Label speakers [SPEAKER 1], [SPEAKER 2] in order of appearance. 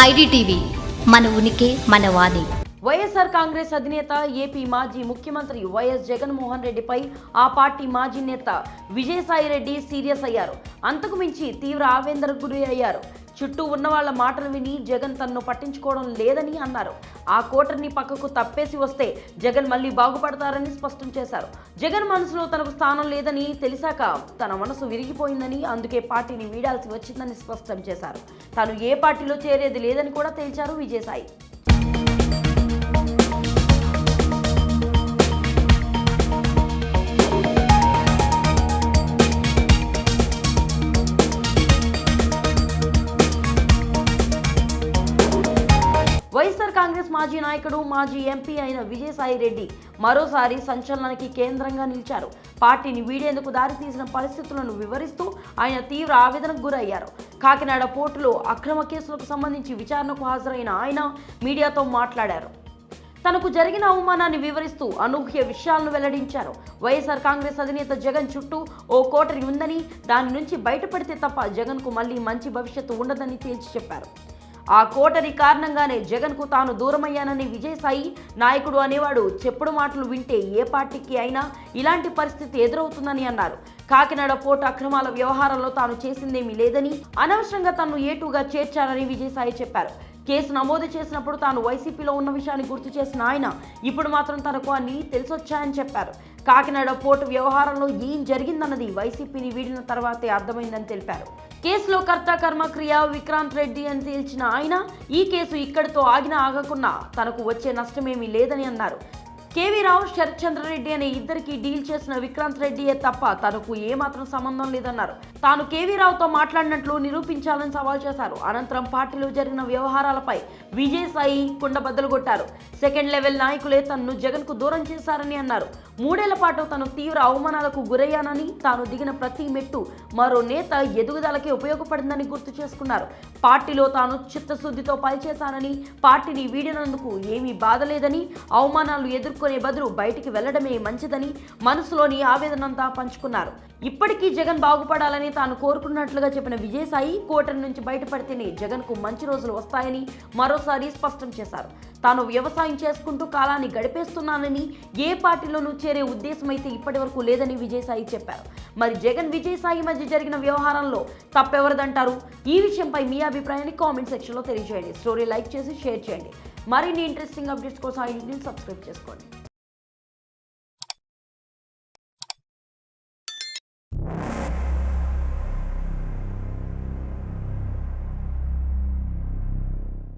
[SPEAKER 1] IDTV మన ఉనికి మన వాణి.
[SPEAKER 2] వైఎస్ఆర్ కాంగ్రెస్ అధినేత ఏపీ మాజీ ముఖ్యమంత్రి వైఎస్ జగన్మోహన్ రెడ్డిపై ఆ పార్టీ మాజీ నేత విజయసాయి రెడ్డి సీరియస్ అయ్యారు. అంతకు మించి తీవ్ర ఆవేదనకు గురి అయ్యారు చుట్టూ ఉన్న వాళ్ళ మాటలు విని జగన్ తన్ను పట్టించుకోవడం లేదని అన్నారు. ఆ కోటర్ని పక్కకు తప్పేసి వస్తే జగన్ మళ్ళీ బాగుపడతారని స్పష్టం చేశారు. జగన్ మనసులో తనకు స్థానం లేదని తెలిసాక తన మనసు విరిగిపోయిందని అందుకే పార్టీని వీడాల్సి వచ్చిందని స్పష్టం చేశారు. తాను ఏ పార్టీలో చేరేది లేదని కూడా తేల్చారు విజయసాయి. వైఎస్ఆర్ కాంగ్రెస్ మాజీ నాయకుడు మాజీ ఎంపీ అయిన విజయసాయి రెడ్డి మరోసారి సంచలనానికి కేంద్రంగా నిలిచారు. పార్టీని వీడేందుకు దారితీసిన పరిస్థితులను వివరిస్తూ ఆయన తీవ్ర ఆవేదనకు గురయ్యారు. కాకినాడ పోర్టులో అక్రమ కేసులకు సంబంధించి విచారణకు హాజరైన ఆయన మీడియాతో మాట్లాడారు. తనకు జరిగిన అవమానాన్ని వివరిస్తూ అనూహ్య విషయాలను వెల్లడించారు. వైఎస్ఆర్ కాంగ్రెస్ అధినేత జగన్ చుట్టూ ఓ కోటరి ఉందని దాని నుంచి బయటపడితే తప్ప జగన్కు మళ్ళీ మంచి భవిష్యత్తు ఉండదని తేల్చి చెప్పారు. ఆ కోటరి కారణంగానే జగన్కు తాను దూరమయ్యానని విజయసాయి నాయకుడు అనేవాడు చెప్పుడు మాటలు వింటే ఏ పార్టీకి అయినా ఇలాంటి పరిస్థితి ఎదురవుతుందని అన్నారు. కాకినాడ పోర్టు అక్రమాల వ్యవహారంలో తాను చేసిందేమీ లేదని అనవసరంగా తనను ఏటుగా చేర్చారని విజయసాయి చెప్పారు. కేసు నమోదు చేసినప్పుడు తాను వైసీపీలో ఉన్న విషయాన్ని గుర్తు చేసిన ఆయన ఇప్పుడు మాత్రం తనకు అన్ని తెలిసొచ్చాయని చెప్పారు. కాకినాడ పోర్టు వ్యవహారంలో ఏం జరిగిందన్నది వైసీపీని వీడిన తర్వాతే అర్థమైందని తెలిపారు. కేసులో కర్త కర్మక్రియ విక్రాంత్ రెడ్డి అని తేల్చిన ఆయన ఈ కేసు ఇక్కడితో ఆగిన ఆగకున్నా తనకు వచ్చే నష్టమేమీ లేదని అన్నారు. కేవీ రావు శరత్చంద్ర రెడ్డి అనే ఇద్దరికి డీల్ చేసిన విక్రాంత్ రెడ్డియే తప్ప తనకు ఏమాత్రం సంబంధం లేదన్నారు. తాను కేవీ రావుతో మాట్లాడినట్లు నిరూపించాలని సవాల్ చేశారు. అనంతరం పార్టీలో జరిగిన వ్యవహారాలపై విజయసాయి కుండబద్దలు కొట్టారు. సెకండ్ లెవెల్ నాయకులే తనను జగన్కు దూరం చేశారని అన్నారు. మూడేళ్ళ పాటు తను తీవ్ర అవమానాలకు గురయ్యానని తాను దిగిన ప్రతి మెట్టు మరో నేత ఎదుగుదలకే ఉపయోగపడిందని గుర్తు చేసుకున్నారు. పార్టీలో తాను చిత్తశుద్ధితో పనిచేశానని పార్టీని వీడినందుకు ఏమీ బాధ లేదని అవమానాలు ఎదుర్కొనే బదులు బయటికి వెళ్ళడమే మంచిదని మనసులోని ఆవేదనంతా పంచుకున్నారు. ఇప్పటికీ జగన్ బాగుపడాలని తాను కోరుకున్నట్లుగా చెప్పిన విజయసాయి కోటరి నుంచి బయటపడితేనే జగన్కు మంచి రోజులు వస్తాయని మరోసారి స్పష్టం చేశారు. తాను వ్యవసాయం చేసుకుంటూ కాలాన్ని గడిపేస్తున్నానని ఏ పార్టీలోనూ చేరే ఉద్దేశం అయితే ఇప్పటి వరకు లేదని విజయసాయి చెప్పారు. మరి జగన్ విజయసాయి మధ్య జరిగిన వ్యవహారంలో తప్పెవరిదంటారు? ఈ విషయంపై మీ అభిప్రాయాన్ని కామెంట్ సెక్షన్లో తెలియజేయండి. స్టోరీ లైక్ చేసి షేర్ చేయండి. మరిన్ని ఇంట్రెస్టింగ్ అప్డేట్స్ కోసం ఐ సబ్స్క్రైబ్ చేసుకోండి.